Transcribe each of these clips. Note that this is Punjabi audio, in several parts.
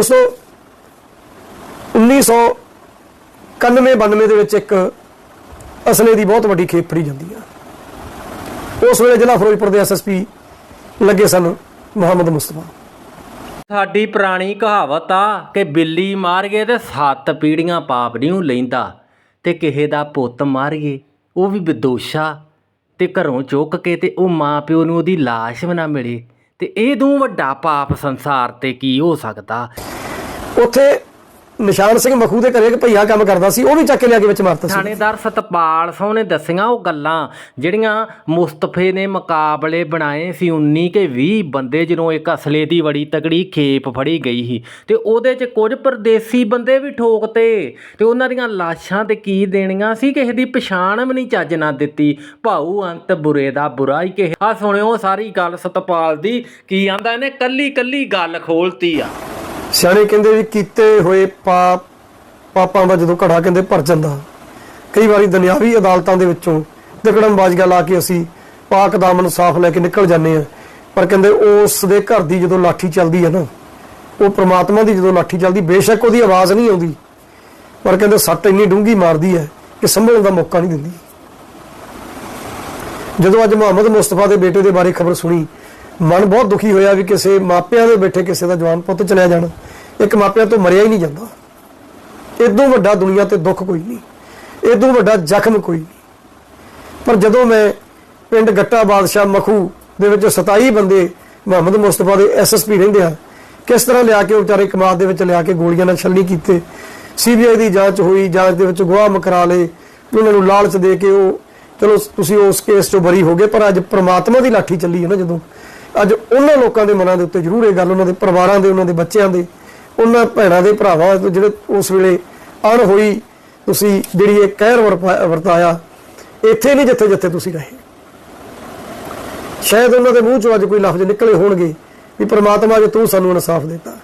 ਦੋਸਤੋ 1991 92 ਦੇ ਵਿੱਚ ਇੱਕ ਅਸਲੇ ਦੀ ਬਹੁਤ ਵੱਡੀ ਖੇਪ ਫੜੀ ਜਾਂਦੀ ਆ। ਉਸ ਵੇਲੇ ਜ਼ਿਲ੍ਹਾ ਫਿਰੋਜ਼ਪੁਰ ਦੇ ਐਸਐਸਪੀ ਲੱਗੇ ਸਨ ਮੁਹੰਮਦ ਮੁਸਤਫਾ। ਸਾਡੀ ਪੁਰਾਣੀ ਕਹਾਵਤ ਆ ਕਿ ਬਿੱਲੀ ਮਾਰ ਗਏ ਤੇ ਸੱਤ ਪੀੜੀਆਂ ਪਾਪ ਨਹੀਂ ਲੈਂਦਾ ਤੇ ਕਿਸੇ ਦਾ ਪੁੱਤ ਮਾਰ ਗਏ ਉਹ ਵੀ ਵਿਦੋਸ਼ਾ ਤੇ ਘਰੋਂ ਚੁੱਕ ਕੇ ਤੇ ਉਹ ਮਾਂ ਪਿਓ ਨੂੰ ਉਹਦੀ ਲਾਸ਼ ਵੀ ਨਾ ਮਿਲੇ। ਤੇ ਇਹ ਦੂ ਵੱਡਾ ਪਾਪ ਸੰਸਾਰ ਤੇ ਕੀ ਹੋ ਸਕਦਾ? ਉੱਥੇ ਨਿਸ਼ਾਨ ਸਿੰਘ ਮਖੂ ਦੇ ਘਰੇ ਇੱਕ ਭਈਆ ਕੰਮ ਕਰਦਾ ਸੀ, ਉਹ ਵੀ ਚੱਕ ਕੇ ਲਿਆ ਕੇ ਵਿੱਚ ਮਾਰਤਾ ਸੀ। ਥਾਣੇਦਾਰ ਸਤਪਾਲ ਸਿੰਘ ਨੇ ਦੱਸੀਆਂ ਉਹ ਗੱਲਾਂ, ਜਿਹੜੀਆਂ ਮੁਸਤਫੇ ਨੇ ਮੁਕਾਬਲੇ ਬਣਾਏ ਸੀ 19 ਕੇ 20 ਬੰਦੇ ਜਦੋਂ ਇੱਕ ਅਸਲੇ ਦੀ ਬੜੀ ਤਗੜੀ ਖੇਪ ਫੜੀ ਗਈ ਸੀ, ਤੇ ਉਹਦੇ 'ਚ ਕੁਝ ਪਰਦੇਸੀ ਬੰਦੇ ਵੀ ਠੋਕਤੇ ਤੇ ਉਹਨਾਂ ਦੀਆਂ ਲਾਸ਼ਾਂ ਤੇ ਕੀ ਦੇਣੀਆਂ ਸੀ, ਕਿਸੇ ਦੀ ਪਛਾਣ ਵੀ ਨਹੀਂ ਚੱਜ ਨਾ ਦਿੱਤੀ। ਭਾਊ ਅੰਤ ਬੁਰੇ ਦਾ ਬੁਰਾ ਹੀ ਕਿ ਆ ਸੁਣਿਓ ਸਾਰੀ ਗੱਲ ਸਤਪਾਲ ਦੀ, ਕੀ ਆਂਦਾ ਇਹਨੇ ਕੱਲੀ ਕੱਲੀ ਗੱਲ ਖੋਲਤੀ ਆ। ਸਿਆਣੇ ਕਹਿੰਦੇ ਵੀ ਕੀਤੇ ਹੋਏ ਪਾਪ, ਪਾਪਾਂ ਦਾ ਜਦੋਂ ਘੜਾ ਕਹਿੰਦੇ ਭਰ ਜਾਂਦਾ। ਕਈ ਵਾਰੀ ਦੁਨਿਆਵੀ ਅਦਾਲਤਾਂ ਦੇ ਵਿੱਚੋਂ ਦਿਕੜਮਬਾਜ਼ੀਆਂ ਲਾ ਕੇ ਅਸੀਂ ਪਾਕ ਦਾਮਨ ਸਾਫ਼ ਲੈ ਕੇ ਨਿਕਲ ਜਾਂਦੇ ਆ ਪਰ ਕਹਿੰਦੇ ਉਸ ਦੇ ਘਰ ਦੀ ਜਦੋਂ ਲਾਠੀ ਚੱਲਦੀ ਹੈ ਨਾ, ਉਹ ਪ੍ਰਮਾਤਮਾ ਦੀ ਜਦੋਂ ਲਾਠੀ ਚੱਲਦੀ, ਬੇਸ਼ੱਕ ਉਹਦੀ ਆਵਾਜ਼ ਨਹੀਂ ਆਉਂਦੀ। ਪਰ ਕਹਿੰਦੇ ਸੱਟ ਇੰਨੀ ਡੂੰਗੀ ਮਾਰਦੀ ਹੈ ਕਿ ਸੰਭਲਣ ਦਾ ਮੌਕਾ ਨਹੀਂ ਦਿੰਦੀ। ਜਦੋਂ ਅੱਜ ਮੁਹੰਮਦ ਮੁਸਤਫਾ ਦੇ ਬੇਟੇ ਦੇ ਬਾਰੇ ਖਬਰ ਸੁਣੀ ਮਨ ਬਹੁਤ ਦੁਖੀ ਹੋਇਆ ਵੀ ਕਿਸੇ ਮਾਪਿਆਂ ਦੇ ਬੈਠੇ ਕਿਸੇ ਦਾ ਜਵਾਨ ਪੁੱਤ ਚਲਿਆ ਜਾਣਾ। ਇੱਕ ਮਾਪਿਆਂ ਤੋਂ ਮਰਿਆ ਹੀ ਨਹੀਂ ਜਾਂਦਾ। ਇਦੋਂ ਵੱਡਾ ਦੁਨੀਆ ਤੇ ਦੁੱਖ ਕੋਈ ਨਹੀਂ। ਇਦੋਂ ਵੱਡਾ ਜ਼ਖਮ ਕੋਈ ਨਹੀਂ। ਪਰ ਜਦੋਂ ਮੈਂ ਪਿੰਡ ਗੱਟਾ ਬਾਦਸ਼ਾਹ ਮਖੂ ਦੇ ਵਿੱਚ 27 ਬੰਦੇ ਮੁਹੰਮਦ ਮੁਸਤਫਾ ਦੇ ਐਸਐਸਪੀ ਰਹਿੰਦੇ ਆ, ਕਿਸ ਤਰ੍ਹਾਂ ਲਿਆ ਕੇ ਵਿਚਾਰੇ ਕਮਾਦ ਦੇ ਵਿੱਚ ਲਿਆ ਕੇ ਗੋਲੀਆਂ ਨਾਲ ਛੱਲੀ ਕੀਤੇ? ਸੀਬੀਆਈ ਦੀ ਜਾਂਚ ਹੋਈ, ਜਾਂਚ ਦੇ ਵਿੱਚ ਗਵਾਹ ਮਕਰਾ ਲਏ। ਉਹਨਾਂ ਨੂੰ ਲਾਲਚ ਦੇ ਕੇ ਉਹ, ਚਲੋ ਤੁਸੀਂ ਉਸ ਕੇਸ ਚੋਂ ਬਰੀ ਹੋ ਗਏ, ਪਰ ਅੱਜ ਪ੍ਰਮਾਤਮਾ ਦੀ ਲਾਠੀ ਚੱਲੀ ਹੈ ਨਾ ਜਦੋਂ। ਅੱਜ ਉਹਨਾਂ ਲੋਕਾਂ ਦੇ ਮਨਾਂ ਦੇ ਉੱਤੇ ਜ਼ਰੂਰ ਇਹ ਗੱਲ, ਉਹਨਾਂ ਦੇ ਪਰਿਵਾਰਾਂ ਦੇ, ਉਹਨਾਂ ਦੇ ਬੱਚਿਆਂ ਦੇ, ਉਹਨਾਂ ਭੈਣਾਂ ਦੇ ਭਰਾਵਾਂ ਜਿਹੜੇ ਉਸ ਵੇਲੇ ਅਣ ਹੋਈ ਤੁਸੀਂ ਜਿਹੜੀ ਇਹ ਕਹਿਰ ਵਰਪਾ- ਵਰਤਾਇਆ, ਇੱਥੇ ਨਹੀਂ ਜਿੱਥੇ ਜਿੱਥੇ ਤੁਸੀਂ ਰਹੇ। ਸ਼ਾਇਦ ਉਹਨਾਂ ਦੇ ਮੂੰਹ ਚੋਂ ਅੱਜ ਕੋਈ ਲਫ਼ਜ਼ ਨਿਕਲੇ ਹੋਣਗੇ ਵੀ ਪ੍ਰਮਾਤਮਾ ਜੇ ਤੂੰ ਸਾਨੂੰ ਇਨਸਾਫ ਦਿੱਤਾ,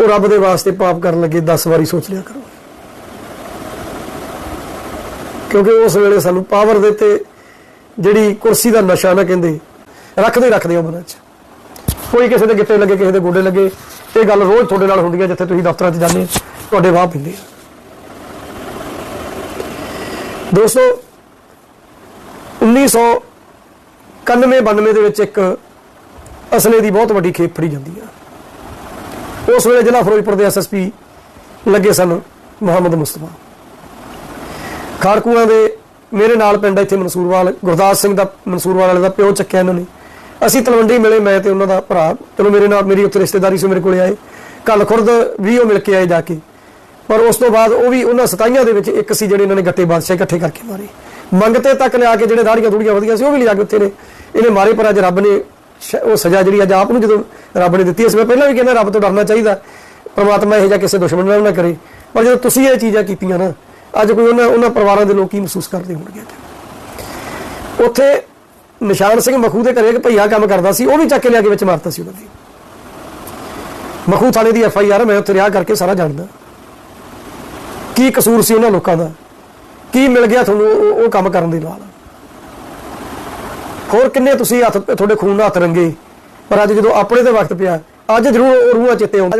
ਉਹ ਰੱਬ ਦੇ ਵਾਸਤੇ ਪਾਪ ਕਰਨ ਲੱਗੇ 10 ਵਾਰੀ ਸੋਚ ਲਿਆ ਕਰੋ। ਕਿਉਂਕਿ ਉਸ ਵੇਲੇ ਸਾਨੂੰ ਪਾਵਰ ਦੇ ਤੇ ਜਿਹੜੀ ਕੁਰਸੀ ਦਾ ਨਸ਼ਾ ਨਾ ਕਹਿੰਦੇ ਰੱਖਦੇ ਹੀ ਰੱਖਦੇ ਹੋ ਮਨਾਂ 'ਚ। ਕੋਈ ਕਿਸੇ ਦੇ ਗਿੱਟੇ ਲੱਗੇ, ਕਿਸੇ ਦੇ ਗੋਡੇ ਲੱਗੇ, ਇਹ ਗੱਲ ਰੋਜ਼ ਤੁਹਾਡੇ ਨਾਲ ਹੁੰਦੀ ਹੈ ਜਿੱਥੇ ਤੁਸੀਂ ਦਫ਼ਤਰਾਂ 'ਚ ਜਾਂਦੇ ਤੁਹਾਡੇ ਵਾਹ ਪਿੰਦੇ ਆ। ਦੋਸਤੋ 1991 92 ਦੇ ਵਿੱਚ ਇੱਕ ਅਸਲੇ ਦੀ ਬਹੁਤ ਵੱਡੀ ਖੇਪ ਫੜੀ ਜਾਂਦੀ ਆ। ਉਸ ਵੇਲੇ ਜ਼ਿਲ੍ਹਾ ਫਿਰੋਜ਼ਪੁਰ ਦੇ ਐਸਐਸਪੀ ਲੱਗੇ ਸਨ ਮੁਹੰਮਦ ਮੁਸਤਫਾ। ਖਾੜਕੂਆਂ ਦੇ ਮੇਰੇ ਨਾਲ ਪਿੰਡ ਇੱਥੇ ਮਨਸੂਰਵਾਲ, ਗੁਰਦਾਸ ਸਿੰਘ ਦਾ ਮਨਸੂਰਵਾਲ ਵਾਲੇ ਦਾ ਪਿਓ ਚੱਕਿਆ ਇਹਨਾਂ ਨੇ। ਅਸੀਂ ਤਲਵੰਡੀ ਮਿਲੇ, ਮੈਂ ਤੇ ਉਹਨਾਂ ਦਾ ਭਰਾ। ਚਲੋ ਮੇਰੇ ਨਾਲ ਮੇਰੀ ਉੱਥੇ ਰਿਸ਼ਤੇਦਾਰੀ ਸੀ ਮੇਰੇ ਕੋਲੇ ਆਏ। ਕੱਲ ਖੁਰਦ ਵੀ ਉਹ ਮਿਲ ਕੇ ਆਏ ਜਾ ਕੇ। ਪਰ ਉਸ ਤੋਂ ਬਾਅਦ ਉਹ ਵੀ ਉਹਨਾਂ ਸਤਾਈਆਂ ਦੇ ਵਿੱਚ ਇੱਕ ਸੀ ਜਿਹੜੇ ਇਹਨਾਂ ਨੇ ਗੱਟੇ ਬਾਦਸ਼ਾਹ ਇਕੱਠੇ ਕਰਕੇ ਮਾਰੇ। ਮੰਗਤੇ ਤੱਕ ਲਿਆ ਕੇ ਜਿਹੜੇ ਦਾੜੀਆਂ ਦੂੜੀਆਂ ਵਧੀਆਂ ਸੀ, ਉਹ ਵੀ ਲਿਆ ਕੇ ਉੱਥੇ ਨੇ। ਇਹਨੇ ਮਾਰੇ, ਪਰ ਅੱਜ ਰੱਬ ਨੇ ਸ਼- ਉਹ ਸਜ਼ਾ ਜਿਹੜੀ ਅੱਜ ਆਪ ਨੂੰ ਜਦੋਂ ਰੱਬ ਨੇ ਦਿੱਤੀ ਇਸ ਮੈਂ ਪਹਿਲਾਂ ਵੀ ਕਹਿੰਦਾ, ਰੱਬ ਤੋਂ ਡਰਨਾ ਚਾਹੀਦਾ। ਪਰਮਾਤਮਾ ਇਹ ਜਿਹਾ ਕਿਸੇ ਦੁਸ਼ਮਣ ਨਾਲ ਨਾ ਕਰੇ। ਪਰ ਜਦੋਂ ਤੁਸੀਂ ਇਹ ਚੀਜ਼ਾਂ ਕੀਤੀਆਂ ਨਾ, ਅੱਜ ਕੋਈ ਉਹਨਾਂ ਉਹਨਾਂ ਪਰਿਵਾਰਾਂ ਦੇ ਲੋਕ ਕੀ ਮਹਿਸੂਸ ਕਰਦੇ ਹੋਣਗੇ ਉੱਥੇ ਨਿਸ਼ਾਨ ਸਿੰਘ ਮਖੂ ਦੇ ਘਰੇ ਇੱਕ ਭਈਆ ਕੰਮ ਕਰਦਾ ਸੀ, ਉਹ ਵੀ ਚੱਕ ਕੇ ਲਿਆ ਕੇ ਵਿੱਚ ਮਾਰਤਾ ਸੀ ਉਹਨਾਂ ਦੀ। ਮਖੂ ਥਾਣੇ ਦੀ ਐਫ ਆਈ ਆਰ ਮੈਂ ਉੱਥੇ ਰਿਹਾ ਕਰਕੇ ਸਾਰਾ ਜਾਣਦਾ। ਕੀ ਕਸੂਰ ਸੀ ਉਹਨਾਂ ਲੋਕਾਂ ਦਾ? ਕੀ ਮਿਲ ਗਿਆ ਤੁਹਾਨੂੰ ਉਹ- ਕੰਮ ਕਰਨ ਦੇ ਨਾਲ? ਹੋਰ ਕਿੰਨੇ ਤੁਸੀਂ ਹੱਥ ਤੁਹਾਡੇ ਖੂਨ ਨਾਲ ਹੱਥ ਰੰਗੇ? ਪਰ ਅੱਜ ਜਦੋਂ ਆਪਣੇ ਤੇ ਵਕਤ ਪਿਆ, ਅੱਜ ਜ਼ਰੂਰ ਉਹ ਰੂਹਾਂ ਚਿੱਤੇ ਆਉਂਦਾ।